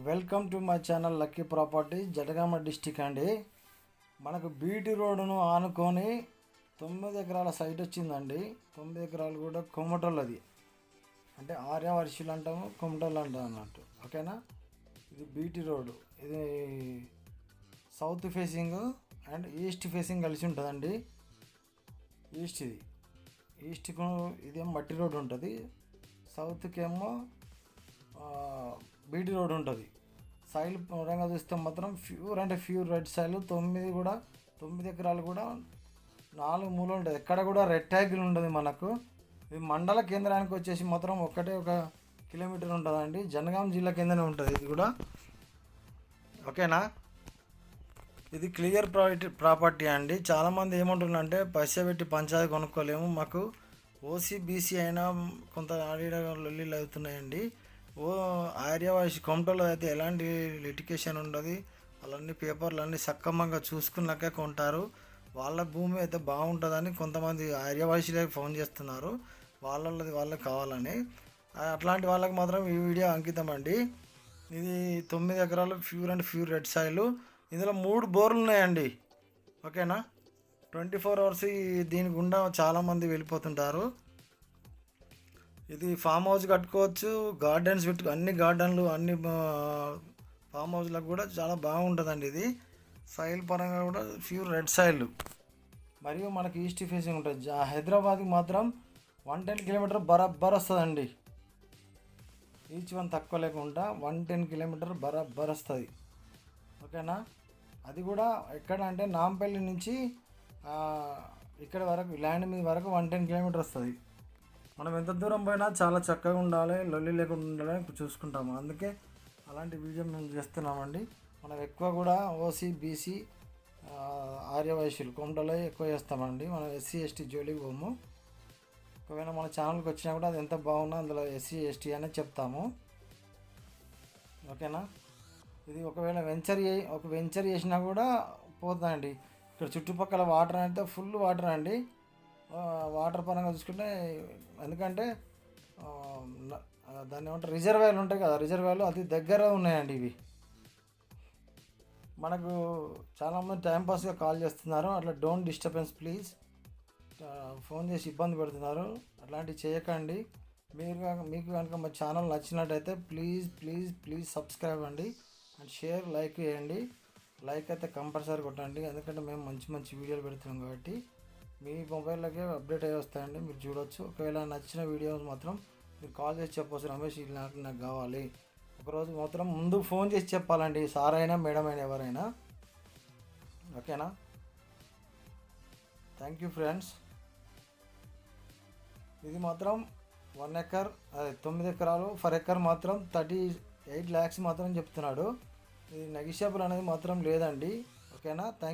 Welcome to my channel lucky property Janagama district అండి. మనకు BT రోడ్డును ఆనుకొని తొమ్మిది ఎకరాల సైట్ వచ్చిందండి. తొమ్మిది ఎకరాలు కూడా కొమ్మటోళ్ళది అంటే ఆర్యవర్షులు అంటాము కొమటోళ్ళు అంటాం అన్నట్టు. ఓకేనా? ఇది బీటీ రోడ్డు. ఇది south facing and east facing కలిసి ఉంటుందండి. ఈస్ట్ ఇది. ఈస్ట్కు ఇదేం మట్టి రోడ్డు ఉంటుంది. సౌత్కి ఏమో బీటీ రోడ్ ఉంటుంది. సైల్ పరంగా చూస్తే మాత్రం ప్యూర్ అంటే ప్యూర్ రెడ్ సైల్ తొమ్మిది కూడా తొమ్మిది ఎకరాలు కూడా నాలుగు మూలలు ఉంటుంది ఎక్కడ కూడా రెక్టాగిల్ ఉంటుంది మనకు. ఇది మండల కేంద్రానికి వచ్చేసి మాత్రం ఒక్కటే ఒక కిలోమీటర్ ఉంటుందండి. జనగాం జిల్లా కిందనే ఉంటుంది ఇది కూడా. ఓకేనా? ఇది క్లియర్ ప్రాపర్టీ ప్రాపర్టీ అండి. చాలామంది ఏమంటున్నారంటే పైసా పెట్టి పంచాయతీ కొనుక్కోలేము. మాకు ఓసీబీసీ అయినా కొంత ఆడిడ లొల్లీలు అవుతున్నాయండి. ఓ ఆర్యవాసి కొంటలో అయితే ఎలాంటి లిటికేషన్ ఉండదు. వాళ్ళన్ని పేపర్లు అన్నీ సక్రమంగా చూసుకున్నాకే కొంటారు. వాళ్ళ భూమి అయితే బాగుంటుందని కొంతమంది ఆర్యవాసిలే ఫోన్ చేస్తున్నారు. వాళ్ళది వాళ్ళకి కావాలని. అట్లాంటి వాళ్ళకి మాత్రం ఈ వీడియో అంకితం అండి ఇది తొమ్మిది ఎకరాలు pure and pure red soil ఇందులో మూడు బోర్లు ఉన్నాయండి. ఓకేనా? ట్వంటీ ఫోర్ అవర్స్ ఈ దీని గుండా చాలామంది వెళ్ళిపోతుంటారు. ఇది ఫామ్ హౌస్ కట్టుకోవచ్చు గార్డెన్స్ పెట్టు అన్ని గార్డెన్లు అన్ని ఫామ్ హౌస్లకు కూడా చాలా బాగుంటుందండి ఇది. సైల్ పరంగా కూడా ప్యూర్ రెడ్ సైల్ మరియు మనకి ఈస్ట్ ఫేసింగ్ ఉంటుంది. హైదరాబాద్కి మాత్రం వన్ టెన్ కిలోమీటర్ బరాబర్ వస్తుందండి. ఈచ్ వన్ తక్కువ లేకుండా వన్ టెన్ కిలోమీటర్ బరాబర్ వస్తుంది. ఓకేనా? అది కూడా ఎక్కడ అంటే నాంపల్లి నుంచి ఇక్కడ వరకు ల్యాండ్ మీద వరకు వన్ టెన్ కిలోమీటర్ వస్తుంది. మనం ఎంత దూరం పోయినా చాలా చక్కగా ఉండాలి లొల్లి లేకుండా ఉండాలని చూసుకుంటాము. అందుకే అలాంటి వీడియో మేము చేస్తున్నామండి. మనం ఎక్కువ కూడా ఓసీ బీసీ ఆర్యవైశ్యులు కొండలే ఎక్కువ చేస్తామండి. మనం ఎస్సీ ఎస్టీ జోలికి పోము. ఒకవేళ మన ఛానల్కి వచ్చినా కూడా అది ఎంత బాగున్నా అందులో ఎస్సీ ఎస్టీ అనేది చెప్తాము. ఓకేనా? ఇది ఒకవేళ వెంచర్ ఒక వెంచర్ చేసినా కూడా పోతుందండి. ఇక్కడ చుట్టుపక్కల వాటర్ అయితే ఫుల్ వాటర్ అండి. వాటర్ పరంగా చూసుకుంటే ఎందుకంటే దాన్ని ఏమంటారు రిజర్వాయర్లు ఉంటాయి కదా రిజర్వాయర్లు అతి దగ్గర ఉన్నాయండి ఇవి. మనకు చాలామంది టైంపాస్గా కాల్ చేస్తున్నారు అట్లా డోంట్ డిస్టర్బెన్స్ ప్లీజ్. ఫోన్ చేసి ఇబ్బంది పెడుతున్నారు అట్లాంటివి చేయకండి. మీరు మీకు కనుక మా ఛానల్ నచ్చినట్టయితే ప్లీజ్ ప్లీజ్ ప్లీజ్ సబ్స్క్రైబ్ అండి. అండ్ షేర్ లైక్ చేయండి. లైక్ అయితే కంపల్సరీ కొట్టండి ఎందుకంటే మేము మంచి మంచి వీడియోలు పెడుతున్నాం కాబట్టి. మీ మొబైల్లోకే అప్డేట్ అయ్యి వస్తాయండి మీరు చూడొచ్చు. ఒకవేళ నచ్చిన వీడియోస్ మాత్రం మీరు కాల్ చేసి చెప్పవచ్చు రమేష్ ఇది నాకు నాకు కావాలి. ఒకరోజు మాత్రం ముందు ఫోన్ చేసి చెప్పాలండి. సార్ అయినా మేడం అయినా ఎవరైనా. ఓకేనా? థ్యాంక్ యూ ఫ్రెండ్స్ ఇది మాత్రం వన్ ఎకర్ అదే తొమ్మిది ఎకరాలు. ఫర్ ఎకర్ మాత్రం థర్టీ ఎయిట్ ల్యాక్స్ మాత్రం చెప్తున్నాడు. ఇది నెగిషియబుల్ అనేది మాత్రం లేదండి. ఓకేనా? థ్యాంక్